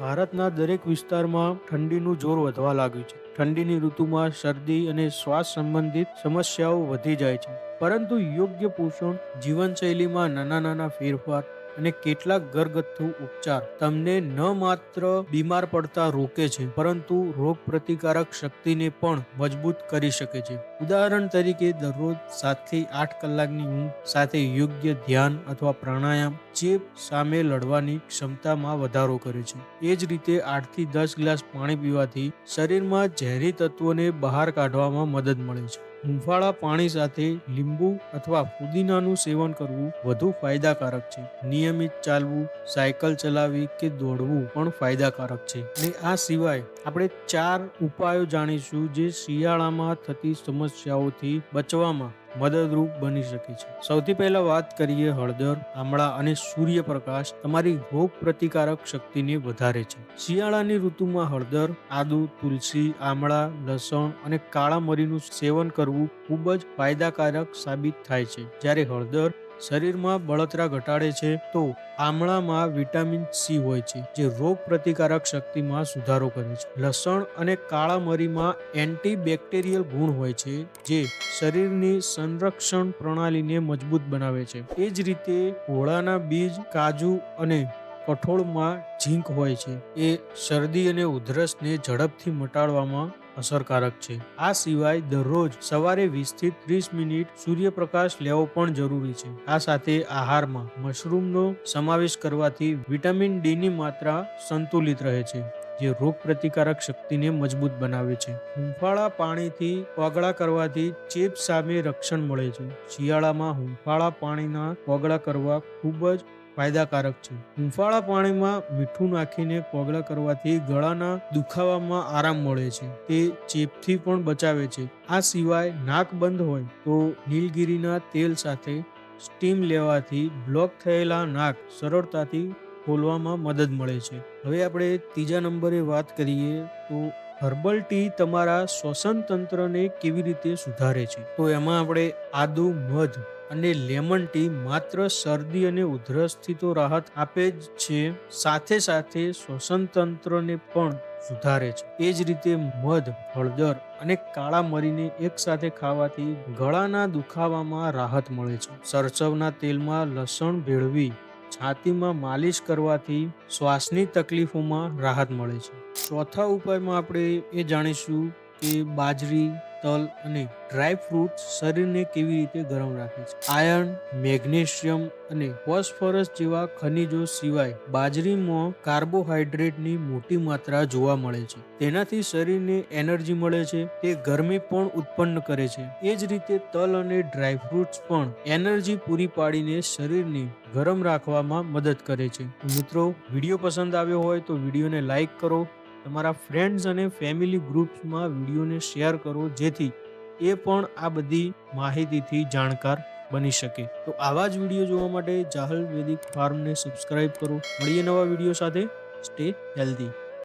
ભારતના દરેક વિસ્તારમાં ઠંડીનું જોર વધવા લાગ્યું છે. ઠંડીની ઋતુમાં શરદી અને શ્વાસ સંબંધિત સમસ્યાઓ વધી જાય છે. પરંતુ યોગ્ય પોષણ જીવનશૈલીમાં નાના નાના ફેરફાર અને કેટલાક ઘરગથ્થુ ઉપચાર તમને ન માત્ર બીમાર પડતા રોકે છે, પરંતુ રોગ પ્રતિકારક શક્તિને પણ મજબૂત કરી શકે છે. ઉદાહરણ તરીકે, દરરોજ સાતથી આઠ કલાકની ઊંઘ સાથે યોગ્ય ધ્યાન અથવા પ્રાણાયામ, ચેપ સામે લડવાની ક્ષમતામાં વધારો કરે છે. એ જ રીતે આઠથી દસ ગ્લાસ પાણી પીવાથી શરીરમાં ઝેરી તત્વોને બહાર કાઢવામાં મદદ મળે છે. હુંફાળા પાણી સાથે લીંબુ અથવા પુદીનાનું સેવન કરવું વધુ ફાયદાકારક છે. નિયમિત ચાલવું, સાયકલ ચલાવવી કે દોડવું પણ ફાયદાકારક છે. અને આ સિવાય આપણે ચાર ઉપાયો જાણીશું જે શિયાળામાં થતી સમસ્યાઓથી બચવામાં મદદરૂપ બની શકે છે. સૌથી પહેલા વાત કરીએ હળદર, આમળા અને સૂર્યપ્રકાશ. તમારી રોગ પ્રતિકારક શક્તિને વધારે છે. શિયાળાની ઋતુમાં હળદર, આદુ, તુલસી, આમળા, લસણ અને કાળા મરીનું સેવન કરવું ખૂબ જ ફાયદાકારક સાબિત થાય છે. જ્યારે હળદર શરીરમાં બળતરા ઘટાડે છે, તો આમળામાં વિટામિન સી હોય છે, જે રોગ પ્રતિકારક શક્તિમાં સુધારો કરે છે. લસણ અને કાળા મરીમાં એન્ટીબેક્ટેરિયલ ગુણ હોય છે, જે શરીરની સંરક્ષણ પ્રણાલીને મજબૂત બનાવે છે. એ જ રીતે હોળાના બીજ, કાજુ અને કઠોળમાં ઝીંક હોય છે. એ શરદી અને ઉધરસને ઝડપથી મટાડવામાં અસરકારક છે. આ સિવાય દરરોજ સવારે 20 થી ત્રીસ મિનિટ સૂર્યપ્રકાશ લેવો પણ જરૂરી છે. આ સાથે આહારમાં મશરૂમનો સમાવેશ કરવાથી વિટામિન ડી ની માત્રા સંતુલિત રહે છે, જે રોગ પ્રતિકારક શક્તિને મજબૂત બનાવે છે. હુંફાળા પાણીથી કોગળા કરવાથી ચેપ સામે રક્ષણ મળે છે. શિયાળામાં હુંફાળા પાણીના કોગળા કરવા ખૂબ જ ફાયદાકારક છે. હુંફાળા પાણીમાં મીઠું નાખીને પગલા કરવાથી ગળાના દુખાવામાં આરામ મળે છે. તે ચેપથી પણ બચાવે છે. આ સિવાય નાક બંધ હોય તો નીલગિરીના તેલ સાથે સ્ટીમ લેવાથી બ્લોક થયેલા નાક સરળતાથી ખોલવામાં મદદ મળે છે. હવે આપણે ત્રીજા નંબરે વાત કરીએ તો હર્બલ ટી તમારા શ્વસન તંત્રને કેવી રીતે સુધારે છે? તો એમાં આપણે આદુ મધ અને લેમન ટી માત્ર શરદી અને ઉધરસથી તો રાહત આપે જ છે. સાથે સાથે શ્વસન તંત્રને પણ સુધારે છે. એ જ રીતે મધ, હળદર અને કાળા મરીને એકસાથે ખાવાથી ગળાના દુખાવામાં રાહત મળે છે. સરસવના તેલમાં લસણ ભેળવી છાતીમાં માલિશ કરવાથી શ્વાસની તકલીફોમાં રાહત મળે છે. ચોથા ઉપાયમાં આપણે એ જાણીશું કે બાજરી તલ અને ડ્રાય ફ્રૂટ શરીરને કેવી રીતે ગરમ રાખે છે? આયર્ન, મેગ્નેશિયમ અને ફોસ્ફરસ જેવા ખનિજો સિવાય બાજરીમાં કાર્બોહાઈડ્રેટની મોટી માત્રા જોવા મળે છે. તેનાથી શરીરને એનર્જી મળે છે. તે ગરમી પણ ઉત્પન્ન કરે છે. એ જ રીતે તલ અને ડ્રાય ફ્રૂટ્સ પણ એનર્જી પૂરી પાડીને શરીરને ગરમ રાખવામાં મદદ કરે છે. મિત્રો, વીડિયો પસંદ આવ્યો હોય તો વિડીયોને લાઈક કરો તમારા ફ્રેન્ડ્સ અને ફેમિલી ગ્રુપ્સમાં વિડીયોને શેર કરો, જેથી એ પણ આ બધી માહિતીથી જાણકાર બની શકે. તો આવા જ વીડિયો જોવા માટે જાહલ વેદિક ફાર્મને સબસ્ક્રાઇબ કરો. મળીએ નવા વીડિયો સાથે. Stay healthy